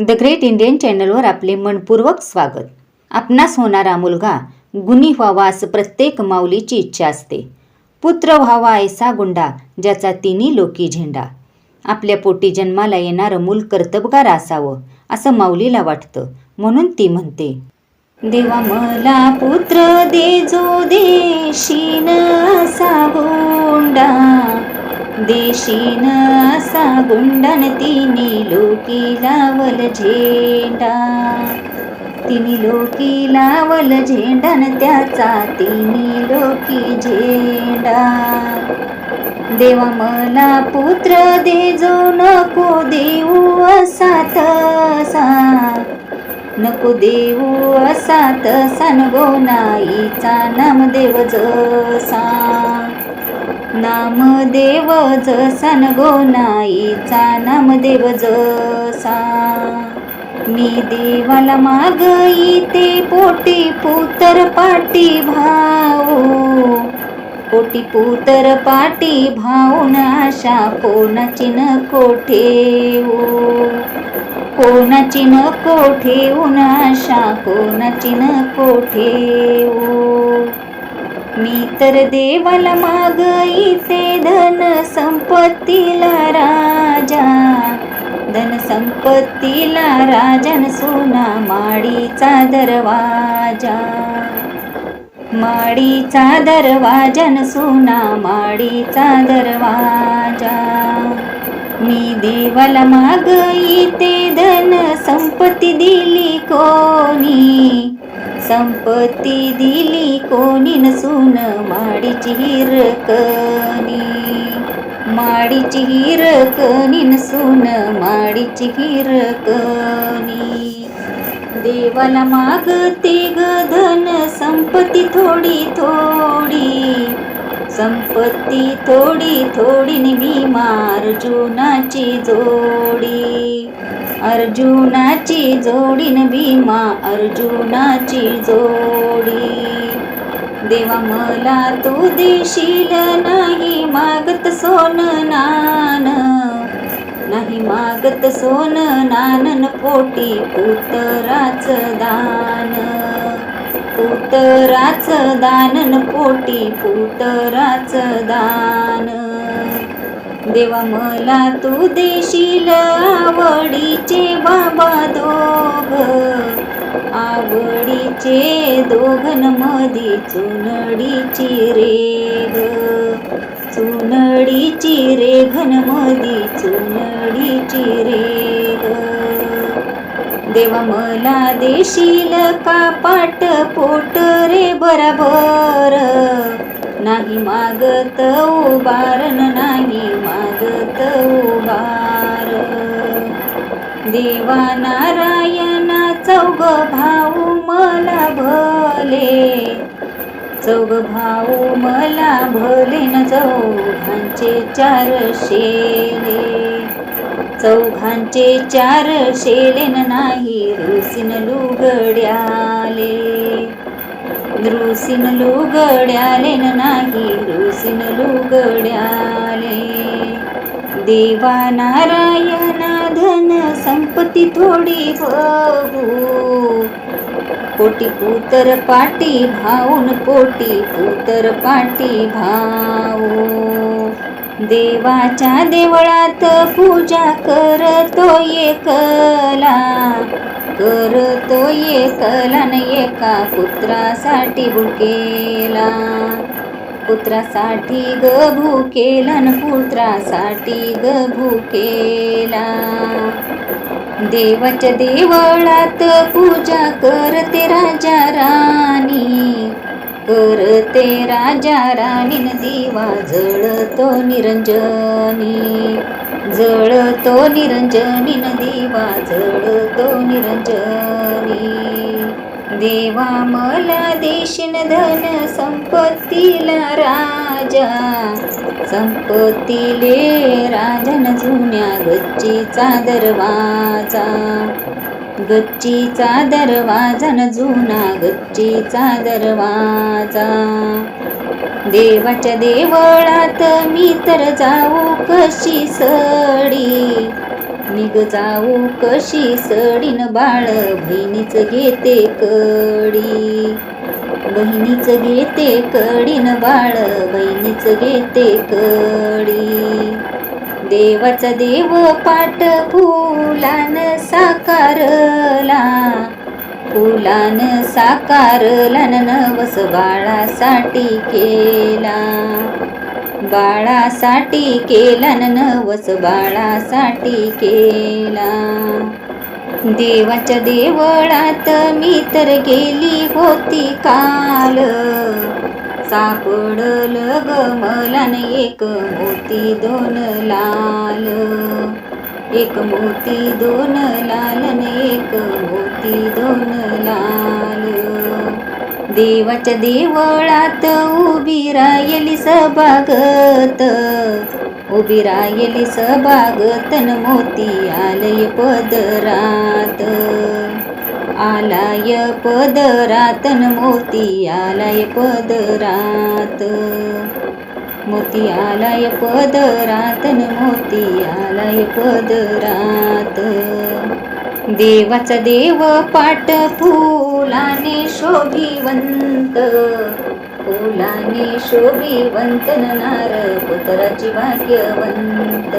The great Indian चॅनलवर आपले मनपूर्वक स्वागत. आपणास होणारा मुलगा गुणी व्हावा असं प्रत्येक माऊलीची इच्छा असते. पुत्र व्हावा ऐसा गुंडा ज्याचा तिन्ही लोकी झेंडा. आपल्या पोटी जन्माला येणारं मूल कर्तबगार असावं असं माऊलीला वाटतं. म्हणून ती म्हणते देवा मला पुत्र दे जो देशीन असा गुंडा. देशीन असा गुंडन तिनी लोकी लावल झेंडा. तिनी लोकी लावल झेंडन त्याचा तिनी लोकी झेंडा. देवा मला पुत्र दे जो नको देऊ असा तसा. नको देऊ असा तसा नगो नाईचा नामदेव जसा. नामदेव जसा गो नाईचा नामदेव जसा. मी देवाला माग इथे पोटी पुतर पाटी भाऊ. पोटी पुतर पाटी भाऊन आशा कोणाची नको ठेवू. कोणाची नको ठेवून आशा कोणाची नको ठेवू. मी तर देवाला मागईते धन संपत्तीला राजा. धन संपत्तीला राजन सोना माडीचा दरवाजा. माडीचा दरवाजन सोना माडीचा दरवाजा. मी देवाला मागईते धन संपत्ती दिली कोणी? संपत्ती दिली कोणी नसून माडीची हिरकणी माडीची हिरकणी नसून माडीची हिरकणी देवाला मागते ग धन संपत्ती थोडी थोडी. संपत्ती थोडी थोडी नि भीमा अर्जुनाची जोडी. अर्जुनाची जोडीन भीमा अर्जुनाची जोडी. देवा मला तू देशील नाही मागत सोन नान. नाही मागत सोन नानन पोटी पुतराच दान. पुतराच दानन पोटी पुतराच दान. देवा मला तू देशील आवडीचे बाबा दोघ आवडीचे दोघन मधी चुनडीची रेग चुनडीची रेघन मधी चुनडीची रेग देवा मला देशील का पाट पोट रे बराबर? नाही मागत उबारण नाही देवा नारायणा चौग भाऊ मला भले. चौग भाऊ मला भले न चौघांचे चार शेले. चौघांचे चार शेलेन नाही रुसीन लुगड्याले. रुसीन लुगड्याले नाही रुसीन लुगड्याले. देवा नारायण धन संपत्ती थोडी बघू. पोटी पुतर पाटी भाऊन पोटी पुतर पाटी भाऊ. देवाच्या देवळात पूजा करतो एकला करतो एकला न एका पुत्रासाठी बुकेला पुत्रासाठी ग भूकेला न पुत्रासाठी ग भूकेला. देवाच्या देवळात पूजा करते राजा राणी करते राजा राणीन दिवा जळतो निरंजनी. जळतो निरंजनीन दिवा जळतो निरंजनी. देवा मला देशीन धन संपत्तीला राजा. संपत्तीले राजन जुन्या गच्चीचा दरवाजा. गच्चीचा दरवाजा न जुना गच्चीचा दरवाजा. देवाच्या देवळात मी तर जाऊ कशी सडी? निग जाऊ कशी सडीन बाळ बहिणीच घेते कडी. बहिणीच घेते कडीन बाळ बहिणीच घेते कडी. देवाचा देव पाठ फुलान साकारला फुलान साकारला नवस बाळासाठी केला. बाळासाठी केला नवस बाळासाठी केला. देवाच्या देवळात मी तर गेली होती काल. सापडल ग मला एक मोती दोन लाल. एक मोती दोन लाल एक मोती दोन लाल. देवाच्या देवळात उभी राहिली सभागत उभी राहिली सभागत न मोती आलय पदरात. आलाय पदरात न मोती आलाय पदरात. मोती आलाय पदरात न मोती आलाय पदरात. देवाचा देव पाट फुलाने शोभिवंत फुलाने वंतन नार पुतराची भाग्यवंत.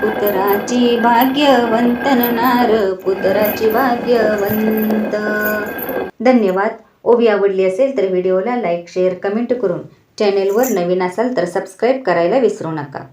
पुतराची भाग्यवंतन नार पुतराची भाग्यवंत. धन्यवाद. ओवी आवडली असेल तर व्हिडिओला लाईक शेअर कमेंट करून चॅनेलवर नवीन असाल तर सबस्क्राईब करायला विसरू नका.